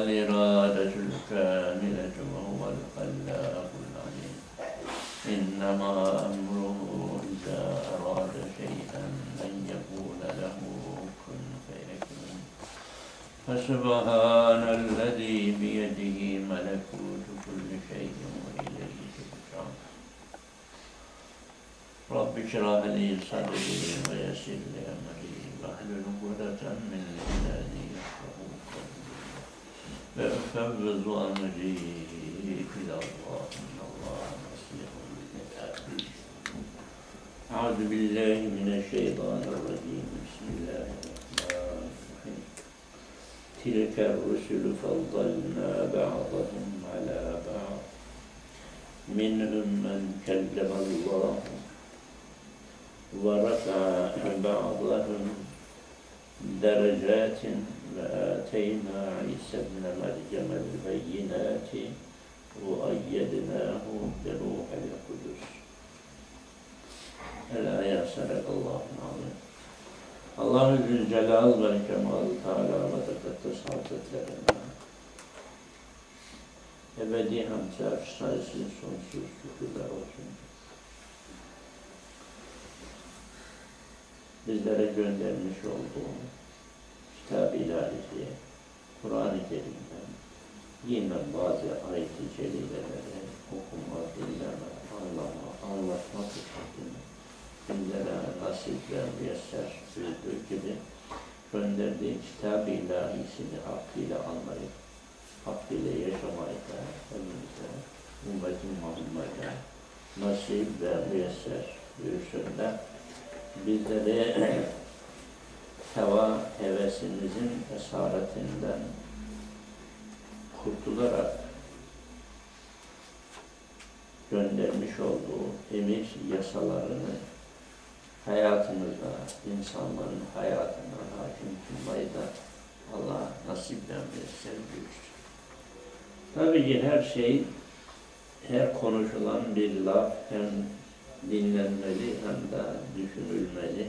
والإرادة الكاملة وهو الخلاق العليم. إنما أمره إذا أراد شيئا أن يقول له كن فيكون. فسبحان الذي بيده ملكوت كل شيء وإليه ترجعون. رب اشرح لي صدري ويسر لي أمري واحلل عقدة من لساني فأفوض أمري إلى الله إن الله بصير بالعباد أعوذ بالله من الشيطان الرجيم بسم الله الرحمن الرحيم تلك الرسل فضلنا بعضهم على بعض منهم من كلم الله ورفع بعضهم درجات وآتينا عيسى ابن مريم البينات وأيدناه بروح القدس الآية صدق الله العظيم Allah Zülcelal ve Kemal Teala ve Tekaddes Hazretlerine ebedi hamd sayısız sonsuz şükürler olsun. Bizlere göndermiş olduğu kitab-ı ilahisi, Kur'an-ı Kerim'den yine bazı ayet-i celileleri okuma, dinleme, anlama, anlatma fırsatını bizlere nasip ve müyesser buyurduğu gibi gönderdiği kitab-ı ilahisini hakkıyla anlayıp, hakkıyla yaşamayı da hepimize, ümmeti Muhammed'e nasip ve müyesser buyursun da bizleri heva hevesimizin esaretinden kurtularak göndermiş olduğu emir yasalarını hayatımıza, insanların hayatına hakim kılmayı da Allah nasipten ve buyursun. Tabii ki her şey, her konuşulan bir laf hem dinlenmeli hem de düşünülmeli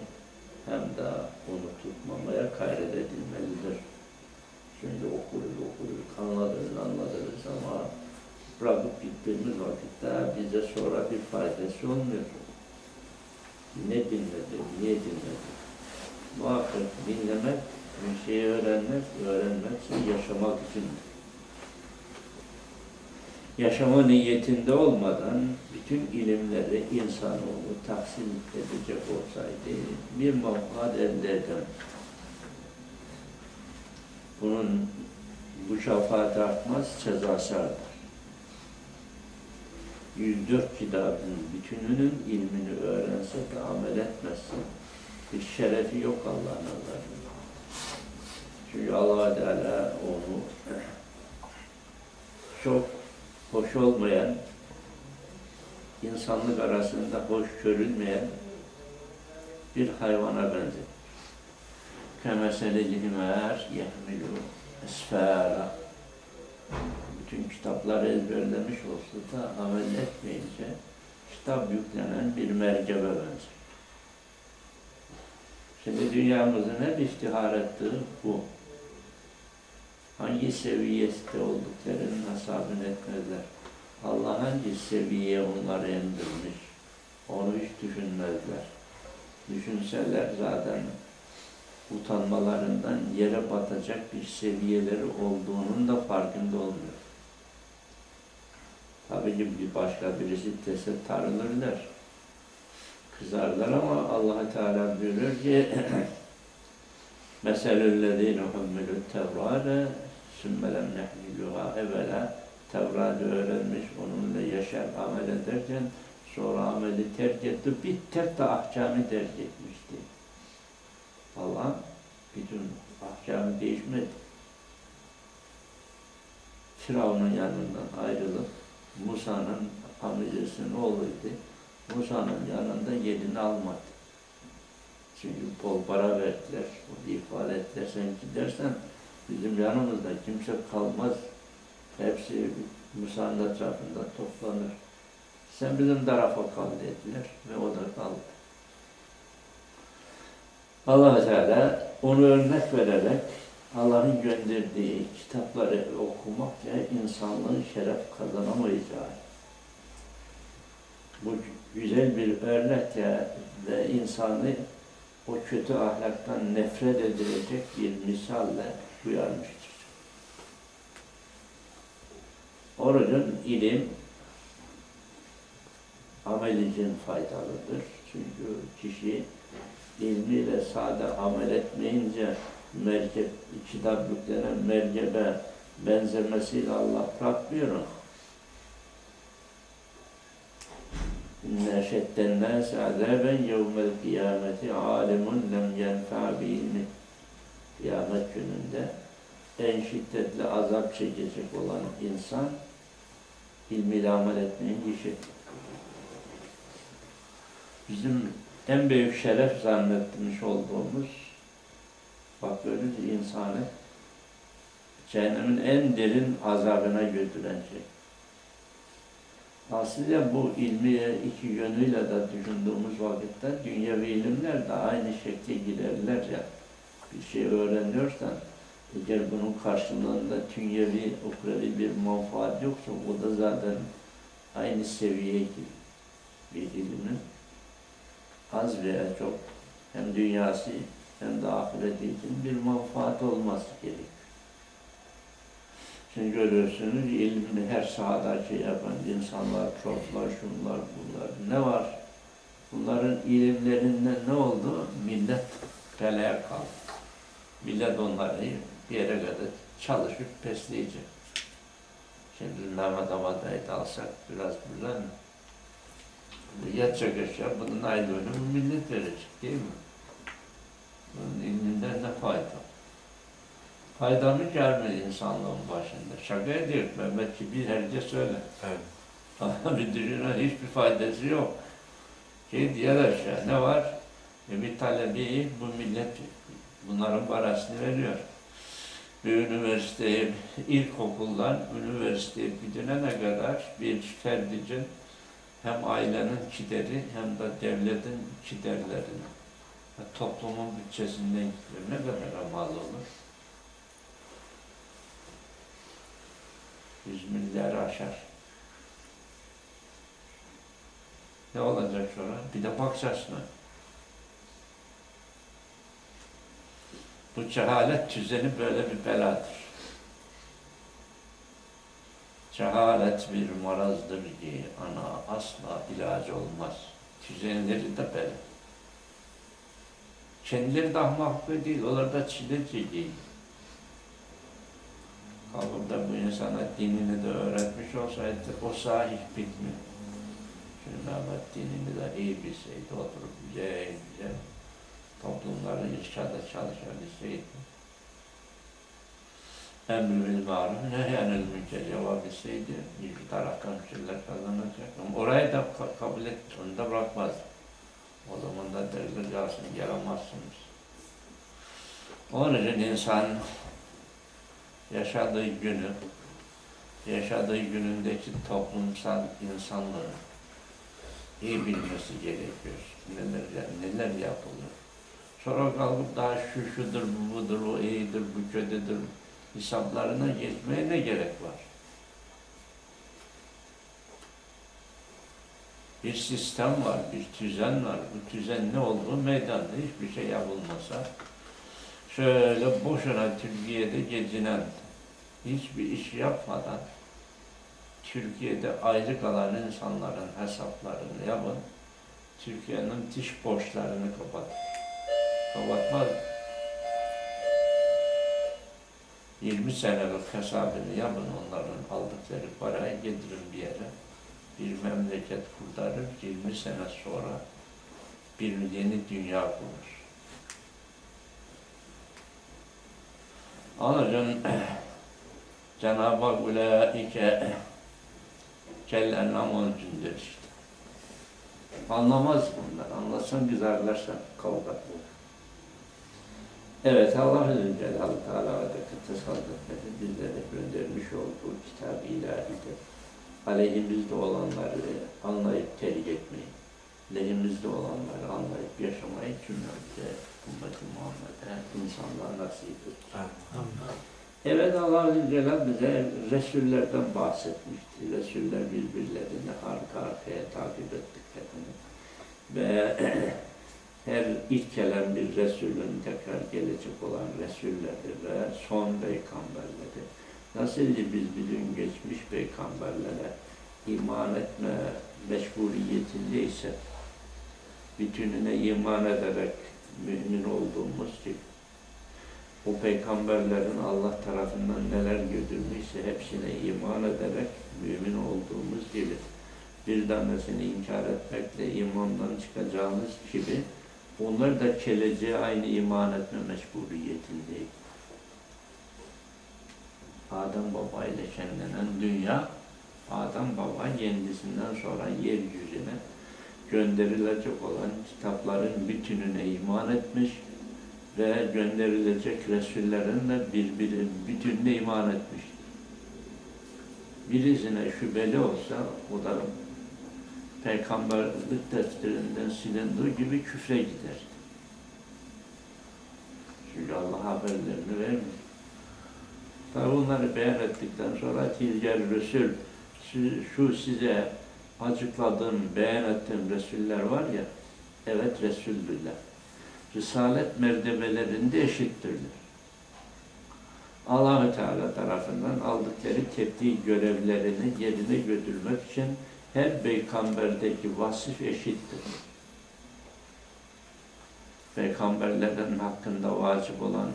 hem de unutulmamaya gayret edilmelidir. Şimdi okuruz okuruz, anladınız anladınız ama bırakıp gittiğimiz vakitte bize sonra bir faydası olmuyor. Ne dinledik, niye dinledik? Muhakkak dinlemek, bir şeyi öğrenmek, öğrenmek için yaşamak için. Yaşama niyetinde olmadan bütün ilimleri insanoğlu tahsil edecek olsaydı bir menfaat elde eden bunun bu şefaat artmaz, cezası artar. 104 kitabın bütününün ilmini öğrense de amel etmezse bir şerefi yok Allah'ın nazarında. Çünkü allah Teala onu çok hoş olmayan, insanlık arasında hoş görülmeyen bir hayvana benzer. Kemeseli himer yehmilu esfâra bütün kitapları ezberlemiş olsa da amel etmeyince kitap yüklenen bir merkebe benzer. Şimdi dünyamızın hep iftihar ettiği bu. Hangi seviyeste olduklarının hesabını etmezler. Allah hangi seviyeye onları indirmiş, onu hiç düşünmezler. Düşünseler zaten utanmalarından yere batacak bir seviyeleri olduğunun da farkında olmuyor. Tabii ki bir başka birisi dese tarılırlar. Kızarlar ama allah Teala buyurur ki Meselüllezine hummülü tevrâle sümmelem nehmiluha evvela Tevrat'ı öğrenmiş, onunla yaşar, amel ederken sonra ameli terk etti, bir tek de ahkamı terk etmişti. Allah bütün ahkamı değişmedi. Firavun'un yanından ayrılıp Musa'nın amcasının oğluydu. Musa'nın yanında yerini almadı. Çünkü bol para verdiler, ifade ettiler, sen gidersen bizim yanımızda kimse kalmaz. Hepsi Musa'nın etrafında toplanır. Sen bizim tarafa kal dediler ve o da kaldı. allah Teala onu örnek vererek Allah'ın gönderdiği kitapları okumakla insanlığın şeref kazanamayacağı bu güzel bir örnekle ve insanı o kötü ahlaktan nefret edilecek bir misalle uyarmıştır. Orucun ilim amel için faydalıdır. Çünkü kişi ilmiyle sade amel etmeyince merkep, kitap yüklenen merkebe benzemesiyle Allah bırakmıyor. İnne şedden nâsi azâben yevmel kıyameti âlemun lem yenfâ bi'ilmi. Kıyamet gününde en şiddetli azap çekecek olan insan ilmiyle amel etmeyen kişi. Bizim en büyük şeref zannetmiş olduğumuz bakıyoruz insanı cehennemin en derin azabına götüren şey. Aslında bu ilmi iki yönüyle de düşündüğümüz vakitte dünyevi ilimler de aynı şekilde giderler ya. Bir şey öğreniyorsan eğer bunun karşılığında dünyevi, ukrevi bir menfaat yoksa o da zaten aynı seviyeye gibi bir ilimin az veya çok hem dünyası hem de ahireti için bir menfaat olması gerekiyor. Şimdi görüyorsunuz ilmi her sahada şey yapan insanlar, proflar, şunlar, bunlar ne var? Bunların ilimlerinden ne oldu? Millet belaya kaldı. Millet onları bir yere kadar çalışıp besleyecek. Şimdi Mehmet Amada'yı da alsak biraz buradan yatacak aşağı bunun aylığını bu millet verecek değil mi? Bunun ilminden ne fayda? Faydamı gelmedi insanlığın başında. Şaka ediyor Mehmetçi bir herkes söyle. Evet. Ama bir düşünün hiçbir faydası yok. Şey diğer aşağı ne var? E bir talebi bu millet bunların parasını veriyor. Bir üniversiteye, ilkokuldan üniversiteye gidene kadar bir ferdicin hem ailenin kideri hem de devletin kiderlerini toplumun bütçesinden gidiyor. Ne kadar mal olur? Yüz milyar aşar. Ne olacak sonra? Bir de bakacaksın. Bu cehalet düzeni böyle bir beladır. Cehalet bir marazdır ki ana asla ilacı olmaz. Düzenleri de böyle. Kendileri de ahmaklı değil, onlar da çileci değil. Kalkıp da bu insana dinini de öğretmiş olsaydı o sahih bitmiyor. Mehmet dinini de iyi bilseydi, oturup güzel güzel toplumları irşada çalışabilseydi. Emri bil maruf, nehyanil münker yapabilseydi bir taraftan şeyler kazanacak. Ama orayı da ka- kabul et, onu da bırakmaz. O zaman da derler gelsin, gelemezsiniz. Onun için insan yaşadığı günü, yaşadığı günündeki toplumsal insanlığı iyi bilmesi gerekiyor. Neler, neler yapılıyor. Sonra kalkıp daha şu şudur, bu budur, o iyidir, bu kötüdür hesaplarına geçmeye ne gerek var? Bir sistem var, bir düzen var. Bu düzen ne olduğu meydanda hiçbir şey yapılmasa şöyle boşuna Türkiye'de gezinen, hiçbir iş yapmadan Türkiye'de ayrı kalan insanların hesaplarını yapın. Türkiye'nin dış borçlarını kapat. Kapatmaz. 20 senelik hesabını yapın onların aldıkları parayı getirin bir yere. Bir memleket kurtarır, 20 sene sonra bir yeni dünya kurur. İçin Cenab-ı Hak ulaike kel onun içindir işte. Anlamaz bunlar. Anlasan güzellersen kavga. Evet Allah'ın Celaluhu Teala ve Tekaddes Hazretleri bizlere göndermiş olduğu kitab-ı ilahide aleyhimizde olanları anlayıp terk etmeyi, lehimizde olanları anlayıp yaşamayı cümlemize ümmeti Muhammed'e insanlığa nasip etsin. Evet Allah Zülcelal bize Resullerden bahsetmişti. Resuller birbirlerini arka arkaya takip ettiklerini ve her ilk gelen bir Resulün tekrar gelecek olan Resulleri ve son peygamberleri. Nasıl ki biz bütün geçmiş peygamberlere iman etme meşguliyetindeyse bütününe iman ederek mümin olduğumuz gibi o peygamberlerin Allah tarafından neler götürmüşse hepsine iman ederek mümin olduğumuz gibi bir tanesini inkar etmekle imandan çıkacağımız gibi onlar da geleceğe aynı iman etme meşguliyetindeydi. Adem Baba ile şenlenen dünya, Adem Baba kendisinden sonra yeryüzüne gönderilecek olan kitapların bütününe iman etmiş, ve gönderilecek Resullerin de birbiri bütününe iman etmiştir. Birisine şüpheli olsa o da peygamberlik defterinden silindiği gibi küfre gider. Çünkü Allah haberlerini vermiş. Tabi bunları beyan ettikten sonra tilger Resul şu- size açıkladığım, beyan ettiğim Resuller var ya evet Resuldürler. Risalet mertebelerinde eşittirler. Allahü Teala tarafından aldıkları tebliğ görevlerini yerine götürmek için her peygamberdeki vasıf eşittir. Peygamberlerin hakkında vacip olan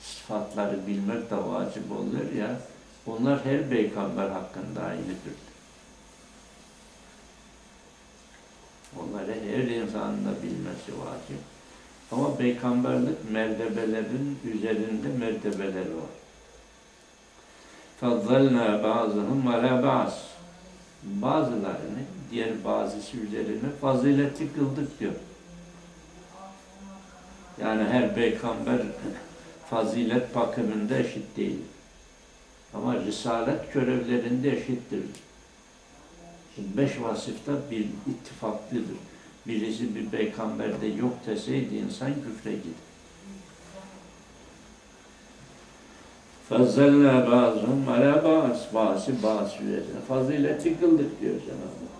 sıfatları bilmek de vacip olur ya, onlar her peygamber hakkında aynıdır. Onları her insanın da bilmesi vacip. Ama peygamberlik mertebelerin üzerinde mertebeleri var. فَضَّلْنَا بَعْضَهُمْ عَلَى بَعْضٍ Bazılarını diğer bazısı üzerine faziletli kıldık diyor. Yani her peygamber fazilet bakımında eşit değil. Ama risalet görevlerinde eşittir. Şimdi beş vasıfta bir ittifaklıdır birisi bir peygamberde yok deseydi insan küfre gider. Fazzelna bazım ala baz, bazı bazı üzerine fazileti kıldık diyor Cenab-ı Hak.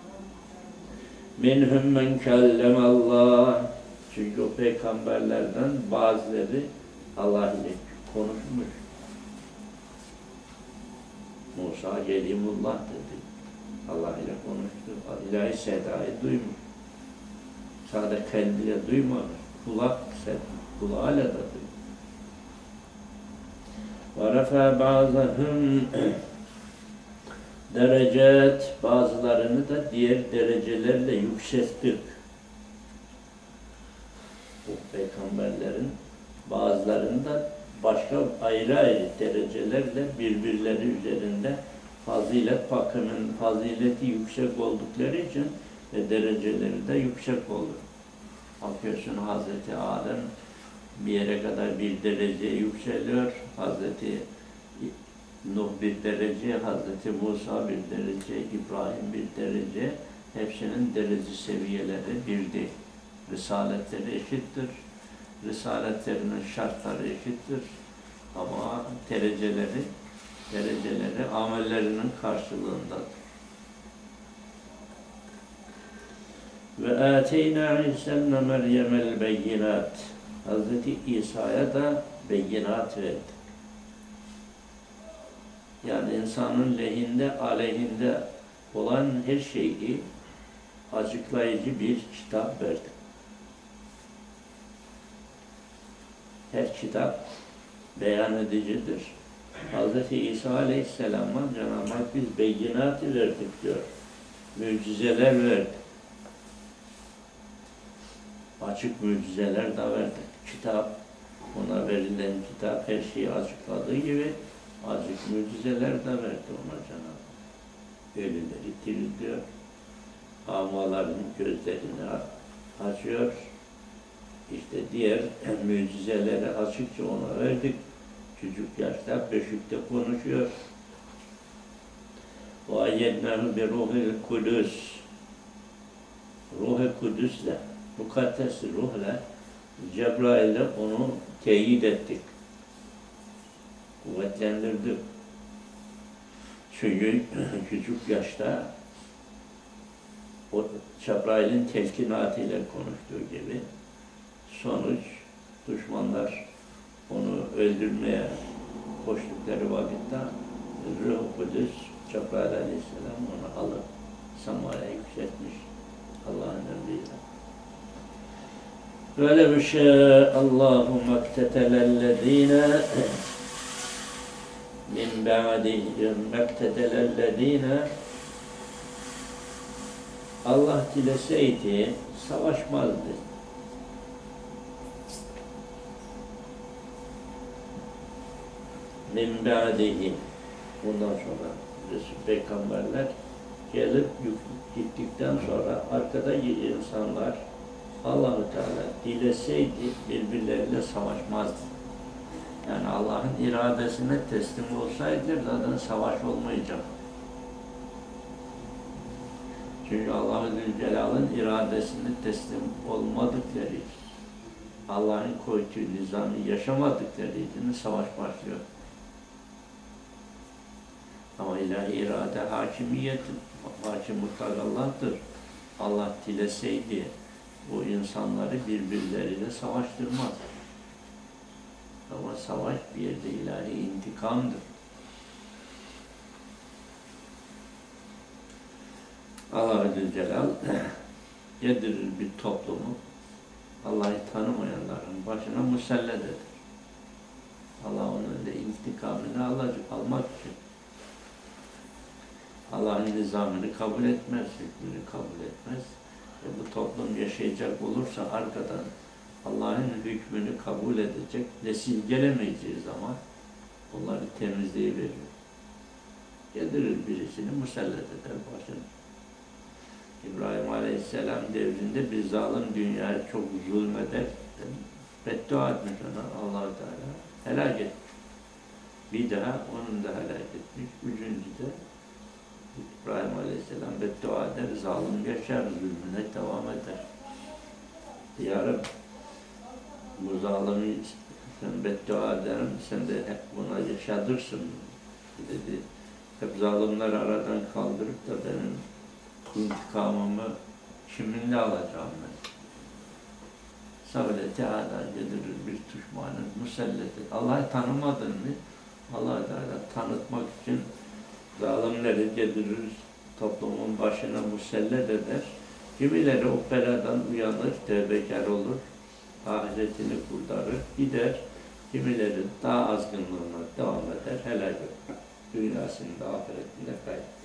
Minhum men kellemallah. Çünkü o peygamberlerden bazıları Allah ile konuşmuş. Musa Kelimullah dedi. Allah ile konuştu. İlahi sedayı duymuş. Sadece kalbiyle duymamış. Kulak, kulağıyla da duymuş. وَرَفَى بَعْضَهُمْ derecet bazılarını da diğer derecelerle yükselttik. Bu peygamberlerin bazılarını da başka ayrı ayrı derecelerle birbirleri üzerinde fazilet bakımın fazileti yüksek oldukları için ve dereceleri de yüksek olur. Bakıyorsun Hazreti Adem bir yere kadar bir dereceye yükseliyor. Hazreti Nuh bir derece, Hazreti Musa bir derece, İbrahim bir derece. Hepsinin derece seviyeleri bir değil. Risaletleri eşittir. Risaletlerinin şartları eşittir. Ama dereceleri, dereceleri amellerinin karşılığındadır. Ve ateyna İsa ibn Meryem'el beyinat. Hazreti İsa'ya da beyinat verdi. Yani insanın lehinde, aleyhinde olan her şeyi açıklayıcı bir kitap verdi. Her kitap beyan edicidir. Hz. İsa Aleyhisselam'a Cenab-ı Hak biz beyinatı verdik diyor. Mucizeler verdik. Açık mucizeler de verdik. Kitap, ona verilen kitap her şeyi açıkladığı gibi açık mucizeler de verdi ona Cenab-ı. Ölüleri diriliyor. Amaların gözlerini açıyor. İşte diğer mucizeleri açıkça ona verdik. Çocuk yaşta beşikte konuşuyor. Bi ruhil kudüs. Ruh-i Kudüs'le, mukaddes ruhla Cebrail'e onu teyit ettik. Kuvvetlendirdik. Çünkü küçük yaşta o Cebrail'in telkinatıyla konuştuğu gibi sonuç düşmanlar onu öldürmeye koştukları vakitte Ruh Kudüs Cebrail Aleyhisselam onu alıp semaya yükseltmiş Allah'ın emriyle. Böyle bir şey Allahu maktetelellezine min ba'dihim Allah dileseydi savaşmazdı. Min ba'dihim Bundan sonra Resul peygamberler gelip gittikten sonra arkada insanlar Allahu Teala dileseydi birbirleriyle savaşmazdı. Yani Allah'ın iradesine teslim olsaydı zaten savaş olmayacak. Çünkü Allah-u Zülcelal'ın iradesine teslim olmadıkları Allah'ın koyduğu nizamı yaşamadıkları için savaş başlıyor. Ama ilahi irade hakimiyet, hakim mutlak Allah'tır. Allah dileseydi bu insanları birbirleriyle savaştırmaz. Ama savaş bir yerde ilahi intikamdır. Allah Celal yedirir bir toplumu Allah'ı tanımayanların başına musallat eder. Allah onun da intikamını almak için. Allah'ın nizamını kabul etmez, hükmünü kabul etmez. Ve bu toplum yaşayacak olursa arkadan Allah'ın hükmünü kabul edecek nesil gelemeyeceği zaman onları temizleyiverir. Getirir birisini musallat eder başına. İbrahim Aleyhisselam devrinde bir zalim dünyaya çok zulmeder. Beddua etmiş ona allah Teala. Helak etmiş. Bir daha onun da helak etmiş. Üçüncü de İbrahim Aleyhisselam beddua eder, zalim yaşar, zulmüne devam eder. Ya Rabbi, bu zalimi sen beddua ederim, sen de hep buna yaşadırsın dedi. Hep zalimleri aradan kaldırıp da benim intikamımı kiminle alacağım ben? Sabret Teala getirir bir düşmanın muselleti. Allah'ı tanımadın mı? Allah'ı Teala tanıtmak için zalimleri getirir, toplumun başına musellet eder. Kimileri o beladan uyanır, tevbekar olur, ahiretini kurtarır, gider. Kimileri daha azgınlığına devam eder, helal olur. Dünyasını da ahiretini de kaybeder.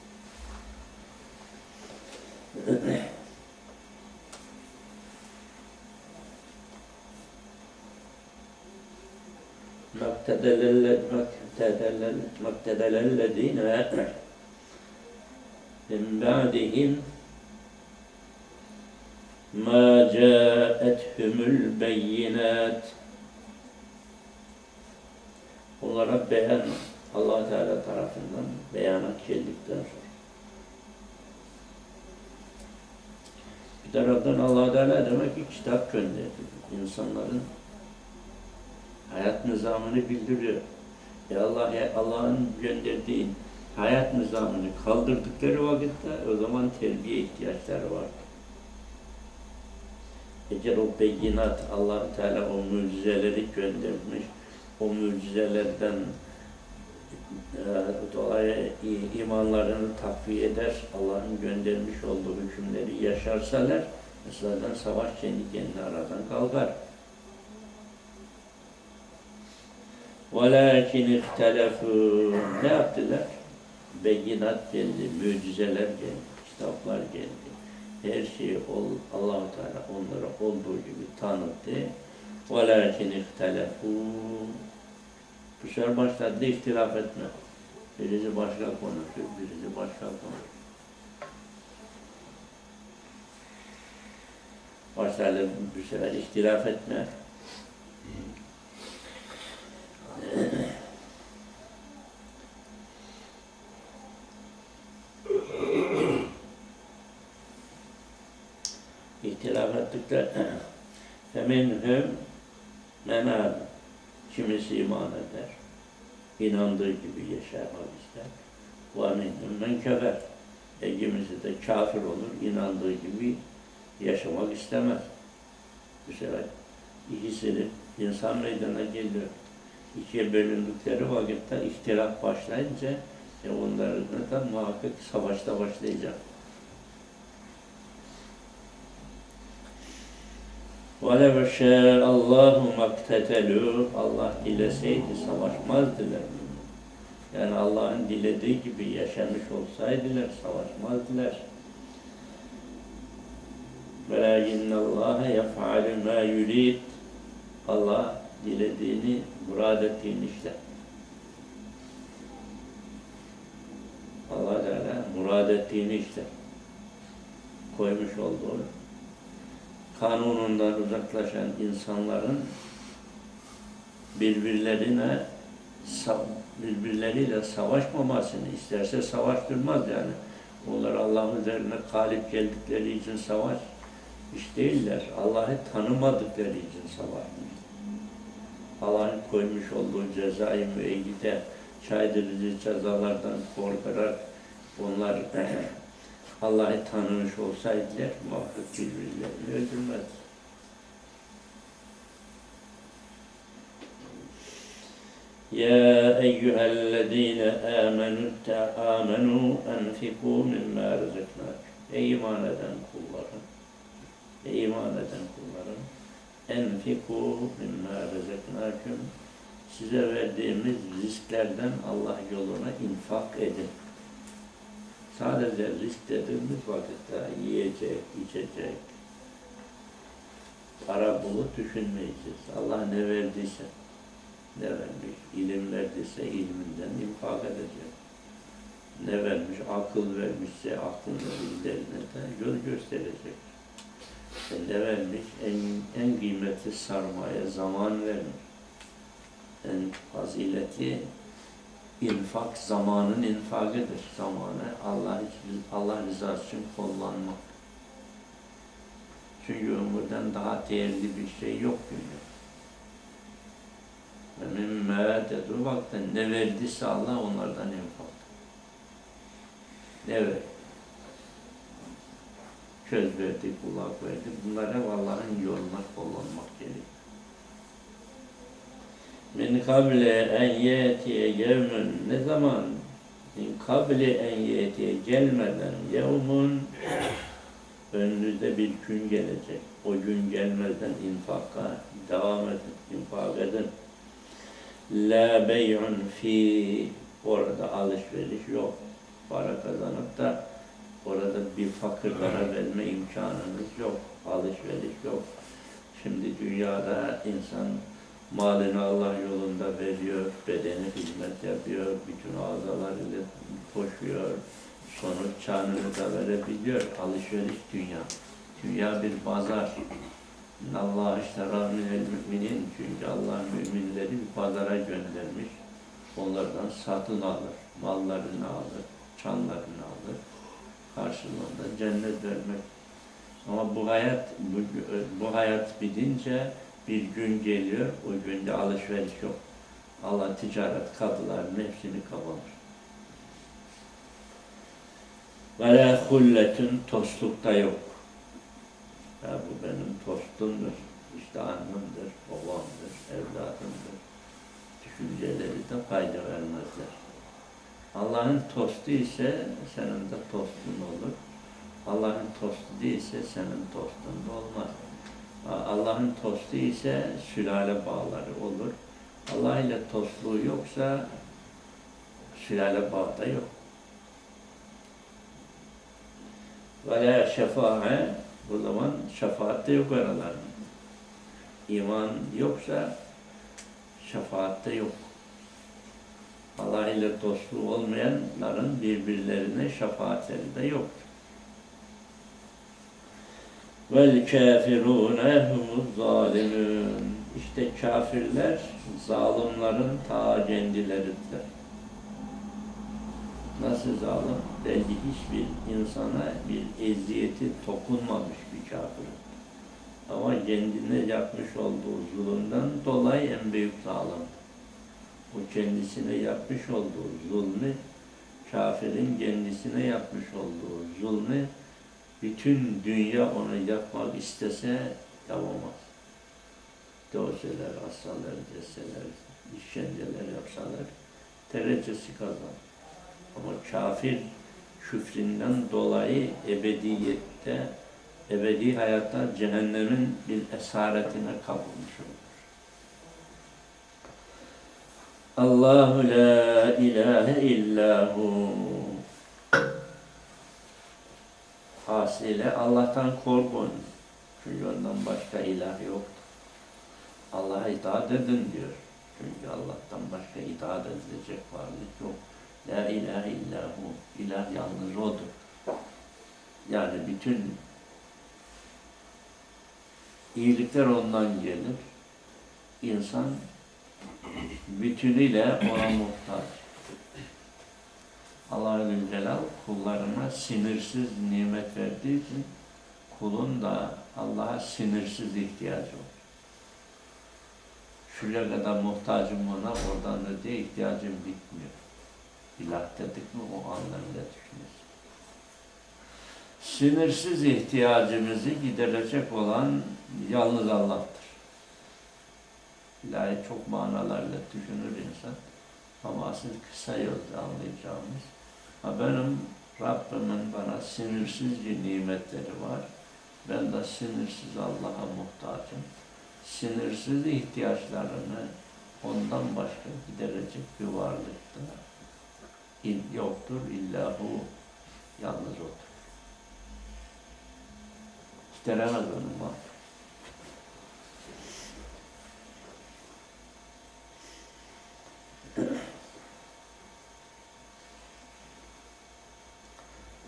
مقتدل الذين من بعدهم ما جاءتهم البينات Onlara beyan allah Teala tarafından beyanat geldikten sonra. Bir taraftan allah Teala demek ki kitap gönderdi. İnsanların hayat nizamını bildiriyor. E Allah Allah'ın gönderdiği hayat nizamını kaldırdıkları vakitte o zaman terbiye ihtiyaçları var. Eğer o beyinat allah Teala o mucizeleri göndermiş, o mucizelerden e, dolayı imanlarını takviye eder, Allah'ın göndermiş olduğu hükümleri yaşarsalar, mesela savaş kendi kendine aradan kalkar. وَلَكِنْ اِخْتَلَفُوا Ne yaptılar? Beyinat geldi, mucizeler geldi, kitaplar geldi. Her şeyi allah Teala onlara olduğu gibi tanıttı. وَلَكِنْ اِخْتَلَفُوا Bu sefer başladı ihtilaf etme. Birisi başka konuşuyor, birisi başka konuşuyor. Başladı bu sefer ihtilaf etme. Feminhum Men. Kimisi iman eder. inandığı gibi yaşamak ister. Ve minhum men kefer. E kimisi de kafir olur, inandığı gibi yaşamak istemez. Bu sefer ikisini insan meydana geliyor. İkiye bölündükleri vakitte ihtilaf başlayınca e onların da muhakkak savaşta başlayacak. وَلَوْ شَاءَ اللّٰهُ مَقْتَتَلُوا Allah dileseydi savaşmazdılar. Yani Allah'ın dilediği gibi yaşamış olsaydılar savaşmazdılar. وَلَاكِنَّ اللّٰهَ يَفْعَلُ مَا يُرِيدُ Allah dilediğini, murad ettiğini işler. Allah Teala murad ettiğini işler. Koymuş olduğu kanunundan uzaklaşan insanların birbirlerine birbirleriyle savaşmamasını isterse savaştırmaz yani. Onlar Allah'ın üzerine galip geldikleri için savaş iş değiller. Allah'ı tanımadıkları için savaşmış. Allah'ın koymuş olduğu cezai müeyyide caydırıcı cezalardan korkarak onlar Allah'ı tanımış olsaydılar muhakkak birbirlerini öldürmez. Ya eyyühellezine amenu amenu enfiku mimma rızıknak. Ey iman eden kullarım. Ey iman eden kullarım. Enfiku mimma rızıknakum. Size verdiğimiz risklerden Allah yoluna infak edin. Sadece risk dediğimiz vakitte yiyecek, içecek, para bulup düşünmeyeceğiz. Allah ne verdiyse, ne vermiş, ilim verdiyse ilminden infak edecek. Ne vermiş, akıl vermişse aklını bilgilerine de yol gösterecek. E ne vermiş, en, en kıymetli sarmaya zaman vermiş. En faziletli infak zamanın infakıdır. Zamanı Allah Allah rızası için kullanmak. Çünkü ömürden daha değerli bir şey yok dünya. Ve mimme dedu vakti ne verdiyse Allah onlardan infak. Ne verdi? Köz verdi, kulak verdi. Bunlar hep Allah'ın yoluna kullanmak gerekiyor. Min kable en yetiye yevmun ne zaman min kable en yetiye gelmeden yevmun önünüzde bir gün gelecek. O gün gelmeden infaka devam edin, infak edin. La bey'un fi orada alışveriş yok. Para kazanıp da orada bir fakirlere verme imkanınız yok. Alışveriş yok. Şimdi dünyada insan malını Allah yolunda veriyor, bedeni hizmet yapıyor, bütün azalarıyla koşuyor, sonuç çanını da verebiliyor. Alışveriş dünya. Dünya bir pazar. Allah iştera minel müminin çünkü Allah müminleri bir pazara göndermiş. Onlardan satın alır, mallarını alır, çanlarını alır. Karşılığında cennet vermek. Ama bu hayat bu, bu hayat bitince bir gün geliyor, o günde alışveriş yok. Allah ticaret kapılarının hepsini kapanır. Ve la hulletün tostluk da yok. Ya bu benim tostumdur, işte annemdir, babamdır, evladımdır. Düşünceleri de fayda vermezler. Allah'ın tostu ise senin de tostun olur. Allah'ın tostu değilse senin tostun da olmaz. Allah'ın tostu ise sülale bağları olur. Allah ile tostluğu yoksa sülale bağı da yok. Ve la şefae bu zaman şefaat de yok aralarında. İman yoksa şefaat de yok. Allah ile dostluğu olmayanların birbirlerine şefaatleri de yoktur. Vel kafirune humuz zalimun. İşte kafirler zalimlerin ta kendileridir. Nasıl zalim? Belki hiçbir insana bir eziyeti dokunmamış bir kafir. Ama kendine yapmış olduğu zulümden dolayı en büyük zalim. O kendisine yapmış olduğu zulmü, kafirin kendisine yapmış olduğu zulmü, bütün dünya onu yapmak istese yapamaz. Dövseler, assalar, deseler, işkenceler yapsalar, derecesi kazanır. Ama kafir küfrinden dolayı ebediyette, ebedi hayatta cehennemin bir esaretine kapılmış olur. Allahu la ilahe illahu. Hasile Allah'tan korkun. Çünkü ondan başka ilah yoktur. Allah'a itaat edin diyor. Çünkü Allah'tan başka itaat edilecek varlık yok. La ilahe illahu. İlah yalnız O'dur. Yani bütün iyilikler ondan gelir. İnsan bütünüyle ona muhtaç. Allah-u Zülcelal kullarına sinirsiz nimet verdiği için kulun da Allah'a sinirsiz ihtiyacı var. Şuraya kadar muhtacım ona, oradan da diye ihtiyacım bitmiyor. İlah dedik mi o anlamda düşünüyorsun. Sinirsiz ihtiyacımızı giderecek olan yalnız Allah'tır. İlahi çok manalarla düşünür insan. Ama asıl kısa yolda anlayacağımız. Ha benim Rabbimin bana sinirsiz bir nimetleri var. Ben de sinirsiz Allah'a muhtacım. Sinirsiz ihtiyaçlarını ondan başka giderecek bir varlıkta yoktur. İllahu yalnız odur. Gideremez onun var.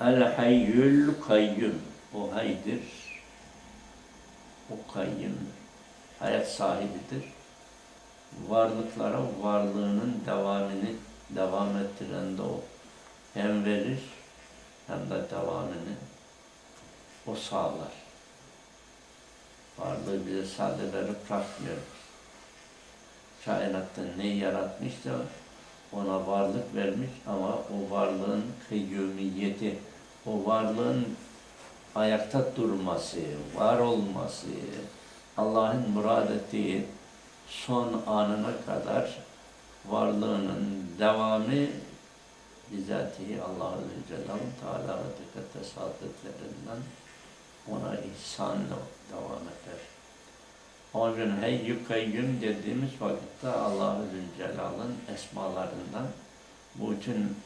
El hayyül kayyum. O haydir. O kayyum. Hayat sahibidir. Varlıklara varlığının devamını devam ettiren de o. Hem verir hem de devamını o sağlar. Varlığı bize sade verip bırakmıyor. Kainatta ne yaratmışsa ona varlık vermiş ama o varlığın kıyyumiyeti, o varlığın ayakta durması, var olması, Allah'ın murad ettiği son anına kadar varlığının devamı bizatihi Allah-u Zülcelal Teala ve Tekaddes Hazretlerinden ona ihsanla devam eder. O gün Heyyü Kayyum dediğimiz vakitte Allah-u Zülcelal'ın esmalarından bütün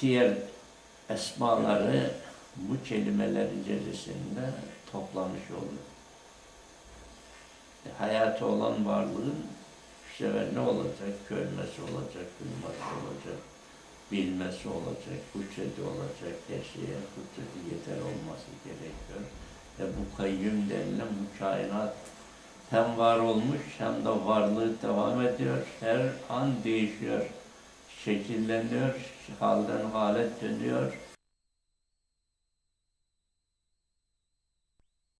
diğer esmaları bu kelimeler içerisinde toplamış olur. E, hayatı olan varlığın işte ne olacak? Görmesi olacak, duyması olacak, bilmesi olacak, kudreti olacak, her şeye kudreti yeter olması gerekiyor. Ve bu kayyum denilen bu kainat hem var olmuş hem de varlığı devam ediyor. Her an değişiyor, şekilleniyor, halden hale dönüyor.